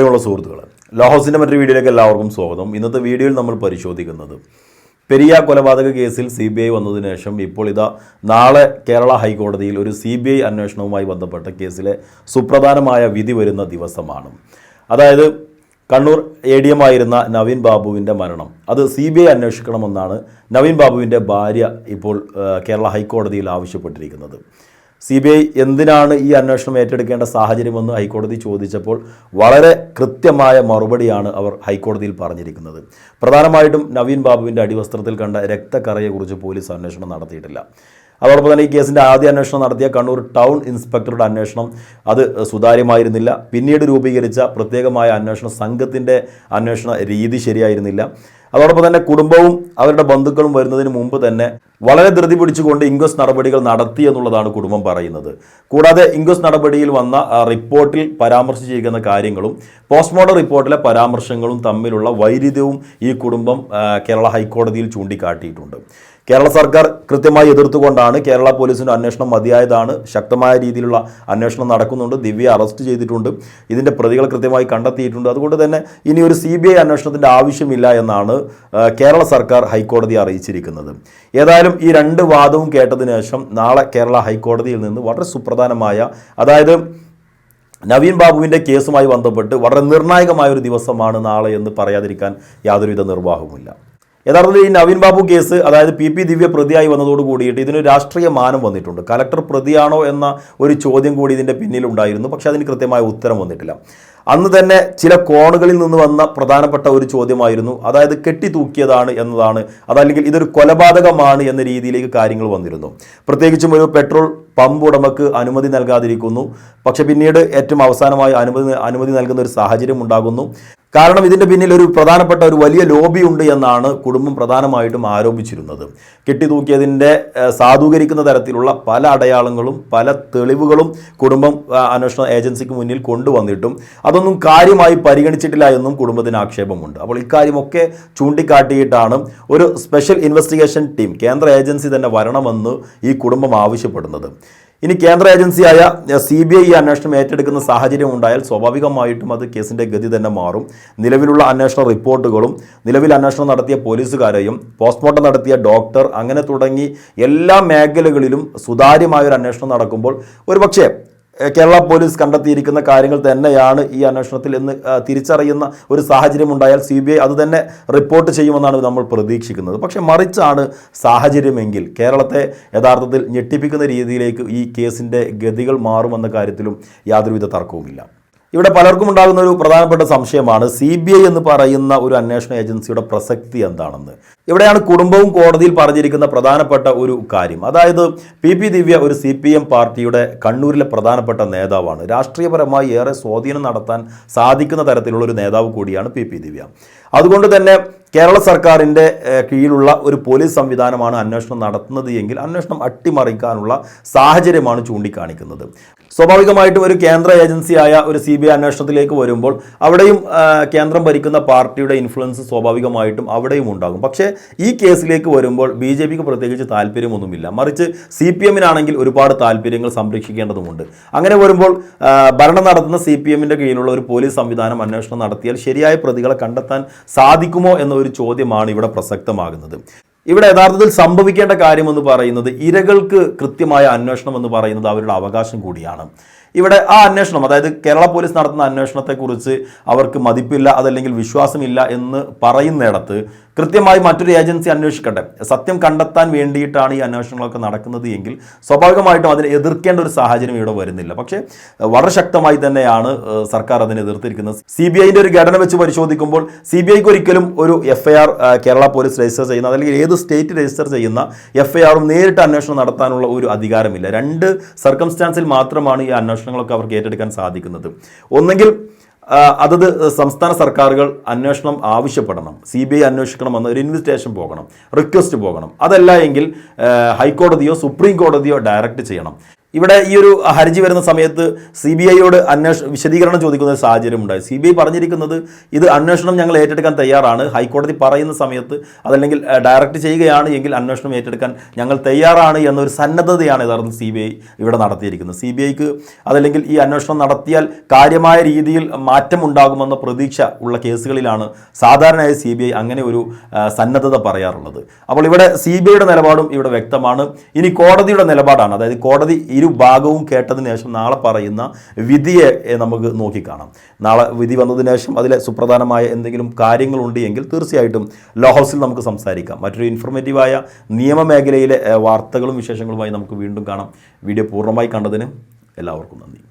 പ്രിയമുള്ള സുഹൃത്തുക്കൾ ലാഹോസിന്റെ മറ്റൊരു വീഡിയോയിലേക്ക് എല്ലാവർക്കും സ്വാഗതം. ഇന്നത്തെ വീഡിയോയിൽ നമ്മൾ പരിശോധിക്കുന്നത് പെരിയ കൊലപാതക കേസിൽ സി ബി ഐ വന്നതിന് ശേഷം ഇപ്പോൾ ഇതാ നാളെ കേരള ഹൈക്കോടതിയിൽ ഒരു സി ബി ഐ അന്വേഷണവുമായി ബന്ധപ്പെട്ട കേസിലെ സുപ്രധാനമായ വിധി വരുന്ന ദിവസമാണ്. അതായത് കണ്ണൂർ എ ഡി എം ആയിരുന്ന നവീൻ ബാബുവിന്റെ മരണം. അത് സി ബി ഐ അന്വേഷിക്കണമെന്നാണ് നവീൻ ബാബുവിന്റെ ഭാര്യ ഇപ്പോൾ കേരള ഹൈക്കോടതിയിൽ ആവശ്യപ്പെട്ടിരിക്കുന്നത്. സി ബി ഐ എന്തിനാണ് ഈ അന്വേഷണം ഏറ്റെടുക്കേണ്ട സാഹചര്യമെന്ന് ഹൈക്കോടതി ചോദിച്ചപ്പോൾ വളരെ കൃത്യമായ മറുപടിയാണ് അവർ ഹൈക്കോടതിയിൽ പറഞ്ഞിരിക്കുന്നത്. പ്രധാനമായിട്ടും നവീൻ ബാബുവിന്റെ അടിവസ്ത്രത്തിൽ കണ്ട രക്തക്കറയെക്കുറിച്ച് പോലീസ് അന്വേഷണം നടത്തിയിട്ടില്ല. അതോടൊപ്പം തന്നെ ഈ കേസിന്റെ ആദ്യ അന്വേഷണം നടത്തിയ കണ്ണൂർ ടൗൺ ഇൻസ്പെക്ടറുടെ അന്വേഷണം അത് സുതാര്യമായിരുന്നില്ല. പിന്നീട് രൂപീകരിച്ച പ്രത്യേകമായ അന്വേഷണ സംഘത്തിന്റെ അന്വേഷണ രീതി ശരിയായിരുന്നില്ല. അതോടൊപ്പം തന്നെ കുടുംബവും അവരുടെ ബന്ധുക്കളും വരുന്നതിന് മുമ്പ് തന്നെ വളരെ ധൃതി പിടിച്ചുകൊണ്ട് ഇൻക്വസ്റ്റ് നടപടികൾ നടത്തി എന്നുള്ളതാണ് കുടുംബം പറയുന്നത്. കൂടാതെ ഇൻക്വസ്റ്റ് നടപടിയിൽ വന്ന റിപ്പോർട്ടിൽ പരാമർശിച്ചിരിക്കുന്ന കാര്യങ്ങളും പോസ്റ്റ്മോർട്ടം റിപ്പോർട്ടിലെ പരാമർശങ്ങളും തമ്മിലുള്ള വൈരുദ്ധ്യവും ഈ കുടുംബം കേരള ഹൈക്കോടതിയിൽ ചൂണ്ടിക്കാട്ടിയിട്ടുണ്ട്. കേരള സർക്കാർ കൃത്യമായി എതിർത്തുകൊണ്ടാണ് കേരള പോലീസിന്റെ അന്വേഷണം മതിയായതാണ്. ശക്തമായ രീതിയിലുള്ള അന്വേഷണം നടക്കുന്നുണ്ട്. ദിവ്യ അറസ്റ്റ് ചെയ്തിട്ടുണ്ട്. ഇതിന്റെ പ്രതികൾ കൃത്യമായി കണ്ടെത്തിയിട്ടുണ്ട്. അതുകൊണ്ട് തന്നെ ഇനി ഒരു സി ബി ഐ അന്വേഷണത്തിന്റെ ആവശ്യമില്ല എന്നാണ് കേരള സർക്കാർ ഹൈക്കോടതി അറിയിച്ചിരിക്കുന്നത്. ഏതായാലും ഈ രണ്ട് വാദവും കേട്ടതിന് ശേഷം നാളെ കേരള ഹൈക്കോടതിയിൽ നിന്ന് വളരെ സുപ്രധാനമായ അതായത് നവീൻ ബാബുവിന്റെ കേസുമായി ബന്ധപ്പെട്ട് വളരെ നിർണായകമായ ഒരു ദിവസമാണ് നാളെ എന്ന് പറയാതിരിക്കാൻ യാതൊരുവിധ നിർവാഹവുമില്ല. യഥാർത്ഥത്തിൽ ഈ നവീൻ ബാബു കേസ് അതായത് പി പി ദിവ്യ പ്രതിയായി വന്നതോട് കൂടിയിട്ട് ഇതിന് രാഷ്ട്രീയ മാനം വന്നിട്ടുണ്ട്. കലക്ടർ പ്രതിയാണോ എന്ന ഒരു ചോദ്യം കൂടി ഇതിന്റെ പിന്നിലുണ്ടായിരുന്നു പക്ഷേ അതിന് കൃത്യമായ ഉത്തരം വന്നിട്ടില്ല. അന്ന് തന്നെ ചില കോണുകളിൽ നിന്ന് വന്ന പ്രധാനപ്പെട്ട ഒരു ചോദ്യമായിരുന്നു അതായത് കെട്ടി തൂക്കിയതാണ് എന്നതാണ് അതല്ലെങ്കിൽ ഇതൊരു കൊലപാതകമാണ് എന്ന രീതിയിലേക്ക് കാര്യങ്ങൾ വന്നിരുന്നു. പ്രത്യേകിച്ചും ഒരു പെട്രോൾ പമ്പ് ഉടമക്ക് അനുമതി നൽകാതിരിക്കുന്നു പക്ഷെ പിന്നീട് ഏറ്റവും അവസാനമായി അനുമതി അനുമതി നൽകുന്ന ഒരു സാഹചര്യം ഉണ്ടാകുന്നു. കാരണം ഇതിന്റെ പിന്നിൽ ഒരു പ്രധാനപ്പെട്ട ഒരു വലിയ ലോബി ഉണ്ട് എന്നാണ് കുടുംബം പ്രധാനമായിട്ടും ആരോപിച്ചിരുന്നത്. കെട്ടിത്തൂക്കിയതിന്റെ സാധൂകരിക്കുന്ന തരത്തിലുള്ള പല അടയാളങ്ങളും പല തെളിവുകളും കുടുംബം അന്വേഷണ ഏജൻസിക്ക് മുന്നിൽ കൊണ്ടുവന്നിട്ടും അതൊന്നും കാര്യമായി പരിഗണിച്ചിട്ടില്ല എന്നും കുടുംബത്തിന് ആക്ഷേപമുണ്ട്. അപ്പോൾ ഇക്കാര്യമൊക്കെ ചൂണ്ടിക്കാട്ടിയിട്ടാണ് ഒരു സ്പെഷ്യൽ ഇൻവെസ്റ്റിഗേഷൻ ടീം കേന്ദ്ര ഏജൻസി തന്നെ വരണമെന്ന് ഈ കുടുംബം ആവശ്യപ്പെടുന്നത്. ഇനി കേന്ദ്ര ഏജൻസിയായ സി ബി ഐ അന്വേഷണം ഏറ്റെടുക്കുന്ന സാഹചര്യം ഉണ്ടായാൽ സ്വാഭാവികമായിട്ടും അത് കേസിന്റെ ഗതി തന്നെ മാറും. നിലവിലുള്ള അന്വേഷണ റിപ്പോർട്ടുകളും നിലവിൽ അന്വേഷണം നടത്തിയ പോലീസുകാരെയും പോസ്റ്റ്മോർട്ടം നടത്തിയ ഡോക്ടർ അങ്ങനെ തുടങ്ങി എല്ലാ മേഖലകളിലും സുതാര്യമായ ഒരു അന്വേഷണം നടക്കുമ്പോൾ ഒരുപക്ഷെ കേരള പോലീസ് കണ്ടെത്തിയിരിക്കുന്ന കാര്യങ്ങൾ തന്നെയാണ് ഈ അന്വേഷണത്തിൽ എന്ന് തിരിച്ചറിയുന്ന ഒരു സാഹചര്യം ഉണ്ടായാൽ സി ബി ഐ അത് തന്നെ റിപ്പോർട്ട് ചെയ്യുമെന്നാണ് നമ്മൾ പ്രതീക്ഷിക്കുന്നത്. പക്ഷേ മറിച്ചാണ് സാഹചര്യമെങ്കിൽ കേരളത്തെ യഥാർത്ഥത്തിൽ ഞെട്ടിപ്പിക്കുന്ന രീതിയിലേക്ക് ഈ കേസിന്റെ ഗതികൾ മാറുമെന്ന കാര്യത്തിലും യാതൊരുവിധ തർക്കവുമില്ല. ഇവിടെ പലർക്കും ഉണ്ടാകുന്ന ഒരു പ്രധാനപ്പെട്ട സംശയമാണ് സി ബി ഐ എന്ന് പറയുന്ന ഒരു അന്വേഷണ ഏജൻസിയുടെ പ്രസക്തി എന്താണെന്ന്. ഇവിടെയാണ് കുടുംബവും കോടതിയിൽ പറഞ്ഞിരിക്കുന്ന പ്രധാനപ്പെട്ട ഒരു കാര്യം. അതായത് പി പി ദിവ്യ ഒരു സി പി എം പാർട്ടിയുടെ കണ്ണൂരിലെ പ്രധാനപ്പെട്ട നേതാവാണ്. രാഷ്ട്രീയപരമായി ഏറെ സ്വാധീനം നടത്താൻ സാധിക്കുന്ന തരത്തിലുള്ള ഒരു നേതാവ് കൂടിയാണ് പി പി ദിവ്യ. അതുകൊണ്ട് തന്നെ കേരള സർക്കാരിന്റെ കീഴിലുള്ള ഒരു പോലീസ് സംവിധാനമാണ് അന്വേഷണം നടത്തുന്നത് എങ്കിൽ അന്വേഷണം അട്ടിമറിക്കാനുള്ള സാഹചര്യമാണ് ചൂണ്ടിക്കാണിക്കുന്നത്. സ്വാഭാവികമായിട്ടും ഒരു കേന്ദ്ര ഏജൻസിയായ ഒരു സി ബി ഐ അന്വേഷണത്തിലേക്ക് വരുമ്പോൾ അവിടെയും കേന്ദ്രം ഭരിക്കുന്ന പാർട്ടിയുടെ ഇൻഫ്ലുവൻസ് സ്വാഭാവികമായിട്ടും അവിടെയും ഉണ്ടാകും. പക്ഷേ ഈ കേസിലേക്ക് വരുമ്പോൾ ബി ജെ പിക്ക് പ്രത്യേകിച്ച് താല്പര്യമൊന്നുമില്ല. മറിച്ച് സി പി എമ്മിനാണെങ്കിൽ ഒരുപാട് താല്പര്യങ്ങൾ സംരക്ഷിക്കേണ്ടതുമുണ്ട്. അങ്ങനെ വരുമ്പോൾ ഭരണം നടത്തുന്ന സി പി എമ്മിന്റെ കീഴിലുള്ള ഒരു പോലീസ് സംവിധാനം അന്വേഷണം നടത്തിയാൽ ശരിയായ പ്രതികളെ കണ്ടെത്താൻ സാധിക്കുമോ എന്ന ഒരു ചോദ്യമാണ് ഇവിടെ പ്രസക്തമാകുന്നത്. ഇവിടെ യഥാർത്ഥത്തിൽ സംഭവിക്കേണ്ട കാര്യമെന്ന് പറയുന്നത് ഇരകൾക്ക് കൃത്യമായ അന്വേഷണം എന്ന് പറയുന്നത് അവരുടെ അവകാശം കൂടിയാണ്. ഇവിടെ ആ അന്വേഷണം അതായത് കേരള പോലീസ് നടത്തുന്ന അന്വേഷണത്തെക്കുറിച്ച് അവർക്ക് മതിപ്പില്ല അതല്ലെങ്കിൽ വിശ്വാസമില്ല എന്ന് പറയുന്നിടത്ത് കൃത്യമായി മറ്റൊരു ഏജൻസി അന്വേഷിക്കട്ടെ. സത്യം കണ്ടെത്താൻ വേണ്ടിയിട്ടാണ് ഈ അന്വേഷണങ്ങളൊക്കെ നടക്കുന്നത് എങ്കിൽ സ്വാഭാവികമായിട്ടും അതിനെ എതിർക്കേണ്ട ഒരു സാഹചര്യം ഇവിടെ വരുന്നില്ല. പക്ഷേ വളരെ ശക്തമായി തന്നെയാണ് സർക്കാർ അതിനെ എതിർത്തിരിക്കുന്നത്. സി ബി ഐന്റെ ഒരു ഘടന വെച്ച് പരിശോധിക്കുമ്പോൾ സി ബി ഐക്ക് ഒരിക്കലും ഒരു F I R Kerala police register ചെയ്യുന്ന അല്ലെങ്കിൽ ഏത് സ്റ്റേറ്റ് രജിസ്റ്റർ ചെയ്യുന്ന എഫ് ഐ ആറും നേരിട്ട് അന്വേഷണം നടത്താനുള്ള ഒരു അധികാരമില്ല. രണ്ട് സർക്കംസ്റ്റാൻസിൽ മാത്രമാണ് ഈ അന്വേഷണങ്ങളൊക്കെ അവർക്ക് ഏറ്റെടുക്കാൻ സാധിക്കുന്നത്. ഒന്നെങ്കിൽ അതത് സംസ്ഥാന സർക്കാരുകൾ അന്വേഷണം ആവശ്യപ്പെടണം സി ബി ഐ അന്വേഷിക്കണമെന്ന് ഒരു ഇൻവെസ്റ്റിഗേഷൻ പോകണം റിക്വസ്റ്റ് പോകണം. അതല്ല എങ്കിൽ ഹൈക്കോടതിയോ സുപ്രീം കോടതിയോ ഡയറക്റ്റ് ചെയ്യണം. ഇവിടെ ഈ ഒരു ഹർജി വരുന്ന സമയത്ത് സി ബി ഐയോട് അന്വേഷ വിശദീകരണം ചോദിക്കുന്ന ഒരു സാഹചര്യം ഉണ്ടായി സി ബി ഐ പറഞ്ഞിരിക്കുന്നത് ഇത് അന്വേഷണം ഞങ്ങൾ ഏറ്റെടുക്കാൻ തയ്യാറാണ്. ഹൈക്കോടതി പറയുന്ന സമയത്ത് അതല്ലെങ്കിൽ ഡയറക്റ്റ് ചെയ്യുകയാണ് എങ്കിൽ അന്വേഷണം ഏറ്റെടുക്കാൻ ഞങ്ങൾ തയ്യാറാണ് എന്നൊരു സന്നദ്ധതയാണ് യഥാർത്ഥത്തിൽ സി ബി ഐ ഇവിടെ നടത്തിയിരിക്കുന്നത്. സി ബി ഐക്ക് അതല്ലെങ്കിൽ ഈ അന്വേഷണം നടത്തിയാൽ കാര്യമായ രീതിയിൽ മാറ്റം ഉണ്ടാകുമെന്ന പ്രതീക്ഷ ഉള്ള കേസുകളിലാണ് സാധാരണയായി സി ബി ഐ അങ്ങനെ ഒരു സന്നദ്ധത പറയാറുള്ളത്. അപ്പോൾ ഇവിടെ സി ബി ഐയുടെ നിലപാടും ഇവിടെ വ്യക്തമാണ്. ഇനി കോടതിയുടെ നിലപാടാണ്. അതായത് കോടതി ഇരു ഭാഗവും കേട്ടതിന് ശേഷം നാളെ പറയുന്ന വിധിയെ നമുക്ക് നോക്കിക്കാണാം നാളെ വിധി വന്നതിന് ശേഷം അതിലെ സുപ്രധാനമായ എന്തെങ്കിലും കാര്യങ്ങളുണ്ട് എങ്കിൽ തീർച്ചയായിട്ടും ലോ ഹൗസിൽ നമുക്ക് സംസാരിക്കാം. മറ്റൊരു ഇൻഫോർമേറ്റീവായ നിയമമേഖലയിലെ വാർത്തകളും വിശേഷങ്ങളുമായി നമുക്ക് വീണ്ടും കാണാം. വീഡിയോ പൂർണമായി കണ്ടതിന് എല്ലാവർക്കും നന്ദി.